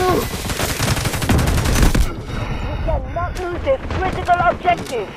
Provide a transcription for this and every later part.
move! We cannot lose this critical objective.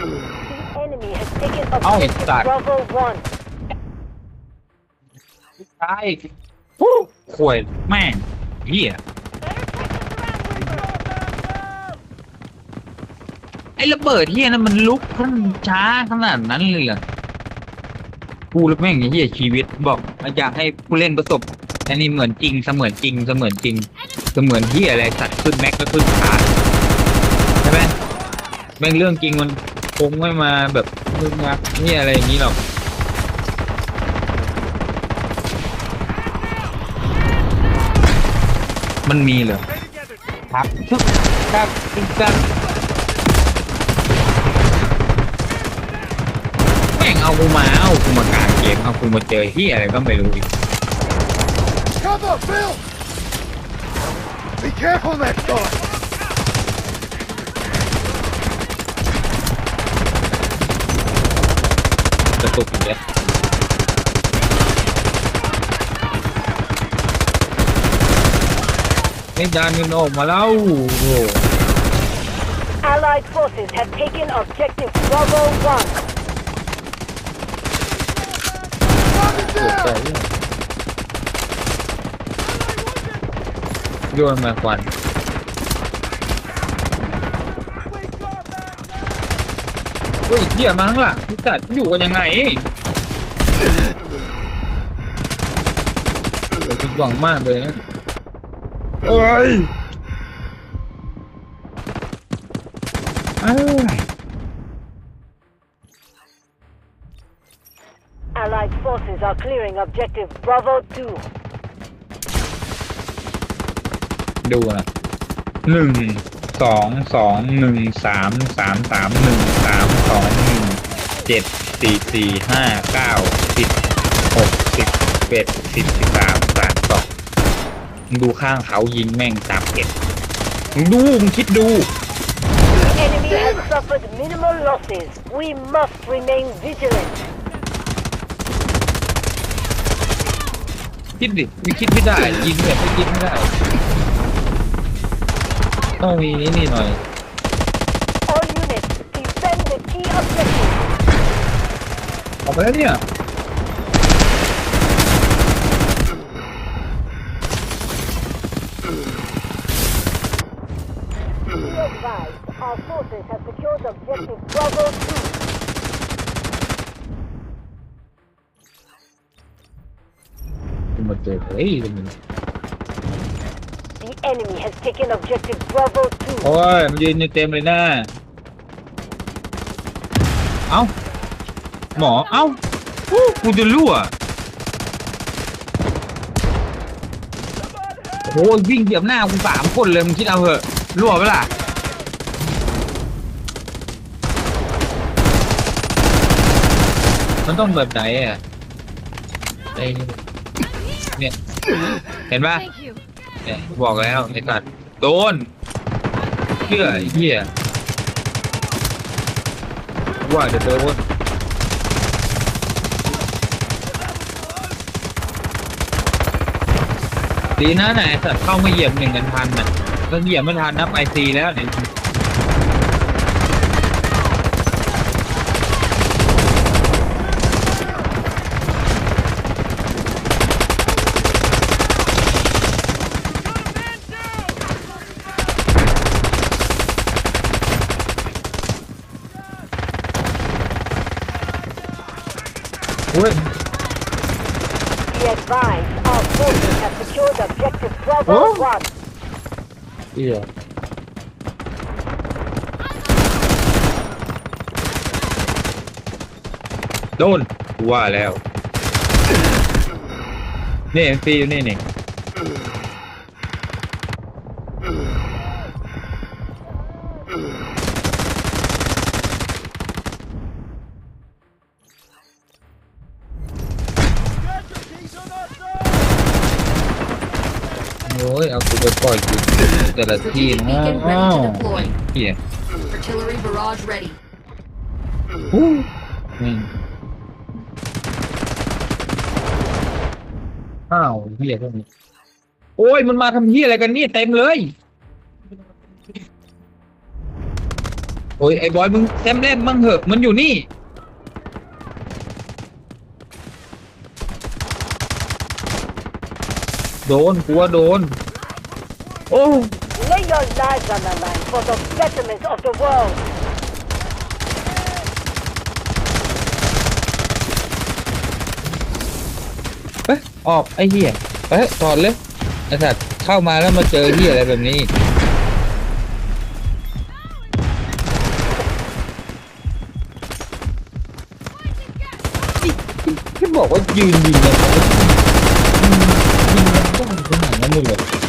The enemy has taken Oh, it's objective that. Bravo 1. ตายฮู้ข่วยแม่งเหี้ยไอ้ระเบิดเหี้ยนั้นมันลุกขึ้นช้าขนาดนั้นเลยเหรอ กูแล้วแม่งไอ้เหี้ยชีวิตบอกอยากให้ผู้เล่นประสบอันนี้เหมือนจริงเสมือนจริงเสมือนจริงเสมือนเหี้ยอะไรสัตว์ขึ้นแม็กก็ขึ้นขาดใช่ไหมแม่งเรื่องจริงมันคงไม่มาแบบมึงงักเหี้ยอะไรอย่างนี้หรอกมันมีเหรอครับทึกครับทึกครับแม่ง เอากูมาเอากูมากลางเกมเอากูมาเจอที่อะไรก็ไม่รู้อีก Cover, Bill! Be careful next time! กระตุกอีกแล้วไม่ดันกันออกมาแล้วโอ้โห Allied forces have taken objective Bravo 1. เสียใจเนี่ยโยนมาควันเฮ้ยเหี้ยมาข้างหลังพี่สัตว์อยู่กันยังไงเดี๋ยวผิดหวังมากเลยนะเอ้ยเอ้ย Allied forces are clearing objective Bravo 2. ดูนะหนึ่งสองสองหนึ่งสามสามสามหนึ่งสามสองหนึ่งเจ็ดสี่สี่ห้าเก้าสิบหกสิบเอ็ดสิบสิบสามสามสองมึงดูข้างเขายิงแม่งสามเอ็ดมึงดูมึงคิดดู The enemy has suffered minimal losses. We must remain vigilant. คิดดิไม่คิดไม่ได้ ยิงแบบไม่คิดไม่ได้ ต้องมีนี่นี่หน่อย All units, defend the key objective. ออกไปแล้วเนี่ย Be advised, our forces have secured objective Bravo 2. กูมาเจอเฮ้ยมัน The enemy has taken objective Bravo 2. โอ้ยมันยืนอยู่เต็มเลยนะเอ้าหมอเอ้าอู้กูจะรั่วโอ้โหวิ่งเหยียบหน้ากูสามคนเลยมึงคิดเอาเหอะรั่วปะล่ะมันต้องแบบไหนอะไอ้เนี่ย เห็นปะ Thank you. เนี่ยบอกแล้วไอ้สัตว์โดนเชื่อไอ้เหี้ยว่าจะโดนดีนะไหนะไอ้สัตว์เข้ามาเหยียบหนึ่งกันทันน่ะก็เหยียบไม่ทันนับไอซีแล้วเนี่ย อุ้ย Be advised, our forces have secured objective Bravo Huh? 1. เหี้ยโดนกูว่าแล้ว นี่เอ็มซีอยู่นี่นี่ แต่ละที่นะ Strategic beacon ready to deploy. เหี้ย Artillery barrage ready. ฮู้นี่อ้าวเฮียพวกนี้โอ้ยมันมาทำเฮียอะไรกันนี่เต็มเลย โอ้ยไอ้บอยมึงเต็มเล่มมั่งเหอะมันอยู่นี่ โดนกลัวโดน โอ้ your lives on the line for the betterment of the world. เอ้ยออกไอ้เหี้ยเอ้ยถอดเลยไอ้สัตว์เข้ามาแล้วมาเจอเหี้ยอะไรแบบนี้แค่บอกว่ายืนยิงเลยยิงมันต้องขนาดนั้นเลย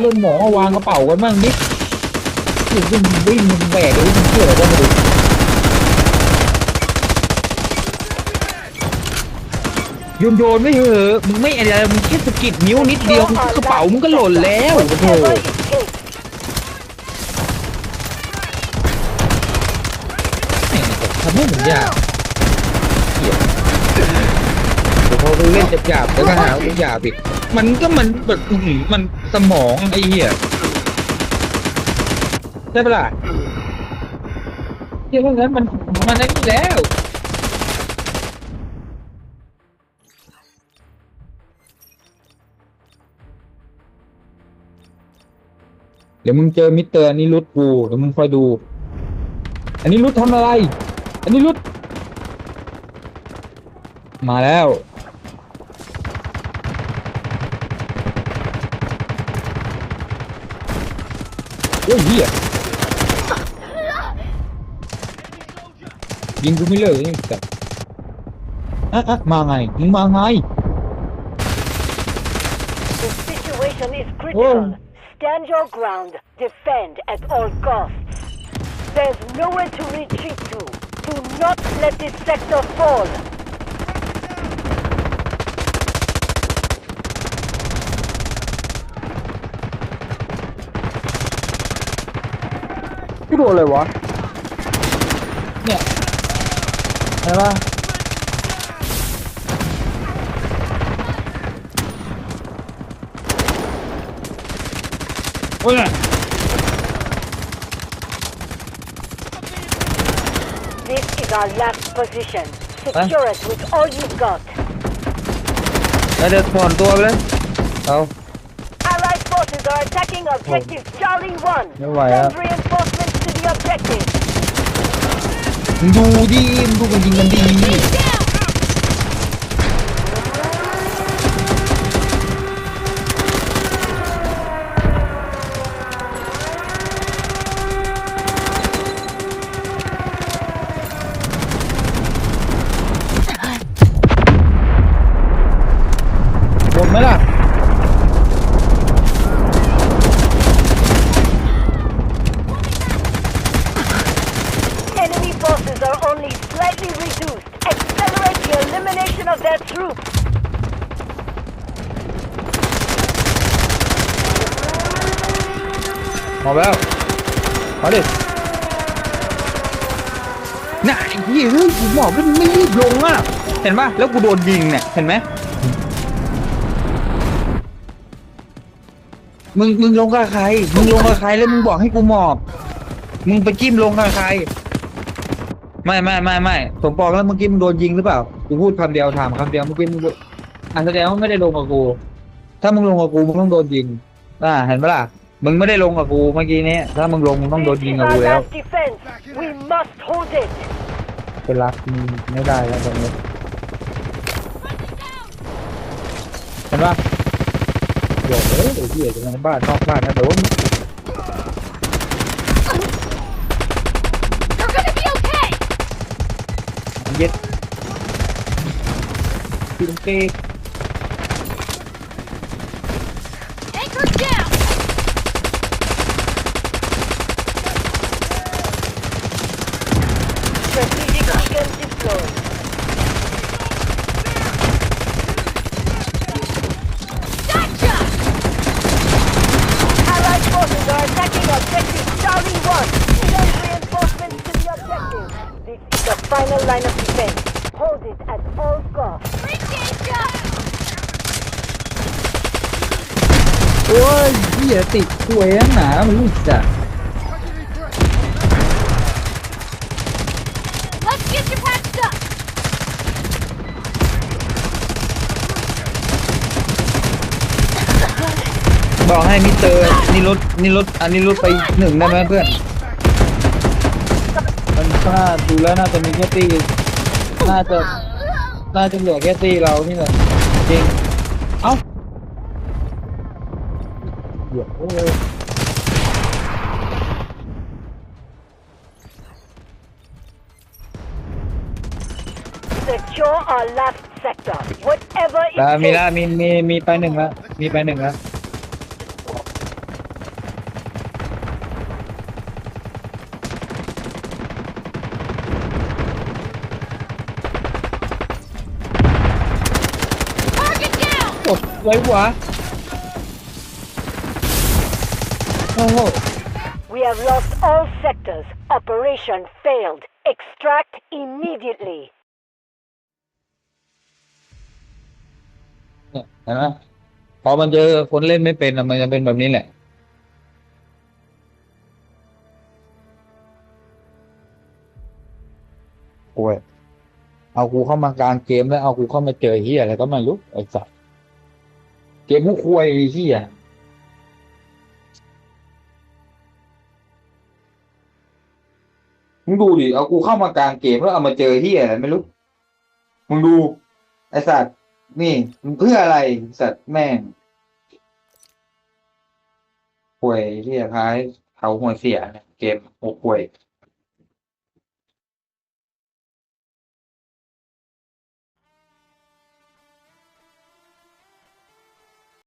เหรอหมอไอ้เหี้ยเล่นหมอวางกระเป๋ากันบ้างดิวิ่งวิ่งมึงแบกหรือมึงเชื่ออะไรก็ไม่รู้โยนโยนไม่เหอะมึงไม่อะไรมึงแค่สะกิดนิ้วนิดเดียวกระเป๋ามึงก็หล่นแล้วโอ้โหทำให้ผมอยากเกลียดเดี๋ยวพอไปเล่นจับหยาบแล้วก็หาว่าหยาบอีก มันก็มันแบบอื้อหือมันสมองไอ้เหี้ยใช่ปะล่ะเหี้ยพราะงั้นมันมันนั่นอยู่แล้ว เดี๋ยวมึงเจอมิสเตอร์อันนี้รุดกูเดี๋ยวมึงคอยดู อันนี้รุดทำอะไร อันนี้รุดมาแล้ว โอ้ยเหี้ยยิงกูไม่เลิกเลยนี่แต่อะอะมาไงมึงมาไง The situation is critical. Stand your ground. Defend at all costs. There's nowhere to retreat to. Do not let this sector fall. กูโดนอะไรวะ เนี่ยเห็นปะโอ้ย This is our last position. Secure it with all you've got. แล้วเดี๋ยวถอนตัวไปเลยเอา Allied forces are attacking objective Charlie 1. No way, huh? Send reinforcements to the objective. มึงดูดิมึงดูมันยิงกันดี หมดไหมล่ะ Enemy forces are only slightly reduced. Accelerate the elimination of their troops. หมด แล้วเอาดิน่ะไอ้เหี้ยเฮ้ยกูบอกว่ามึงไม่รีบลงอะเห็นปะแล้วกูโดนยิงเนี่ยเห็นไหมมึงมึงลงกับใคร มึงลงกับใครแล้วมึงบอกให้กูหมอบ มึงไปจิ้มลงกับใคร ไม่ไม่ไม่ไม่ผมบอกแล้วเมื่อกี้มึงโดนยิงหรือเปล่า กูพูดคำเดียวถามคำเดียวเมื่อกี้มึงพูดอะแสดงว่าไม่ได้ลงกับกู ถ้ามึงลงกับกูมึงต้องโดนยิง อ่าเห็นปะล่ะ มึงไม่ได้ลงกับกูเมื่อกี้นี้ถ้ามึงลงมึงต้องโดน This ยิง is กับ our กูแล้ว last defense. We must hold it. เป็นรักมึงไม่ได้แล้วตอนนี้เห็นปะเดี๋ยวเอ้ยไอ้เหี้ยจะในบ้านนอกบ้านนะแต่ว่า You're gonna be okay! มันเย็ดกินเค้ก Anchor down! Strategic beacon deployed. Gotcha! Allied forces are attacking objective Charlie 1. Send reinforcements to the objective. This is the final line of defense. hold it at all costs. Appreciate ya! โอ้ย เหี้ยติดตัวเองหนามันรู้จัก Let's get you patched up! บอกให้มิสเตอร์นี่รถนี่รถอันนี้รถไปหนึ่งได้ไหมเพื่อน มันน่าดูแล้วน่าจะมีแค่ตีน่าจะน่าจะเหลือแค่ตีเรานี่แหละจริงเอ้า เดี๋ยวโอ้ย Secure our last sector. Whatever it แล้วมี takes. ละมีมีมีไปหนึ่งแล้วมีไปหนึ่งแล้ว Target down! กดไว้ว โอ้โห We have lost all sectors. Operation failed. Extract immediately. เนี่ยเห็นไหมพอมันเจอคนเล่นไม่เป็นอะมันจะเป็นแบบนี้แหละ โอ้ยเอากูเข้ามากลางเกมแล้วเอากูเข้ามาเจอเฮียอะไรก็ไม่รู้ไอ้สัสเกมผู้ควยไอ้เฮีย มึงดูดิ เอากูเข้ามากลางเกมแล้วเอามาเจอเฮียอะไรไม่รู้ มึงดู ไอสัตว์ นี่มึงเพื่ออะไรสัตว์แม่งป่วยที่ท้ายเขาหัวเสียเนี่ยเกมโอ้ป่วย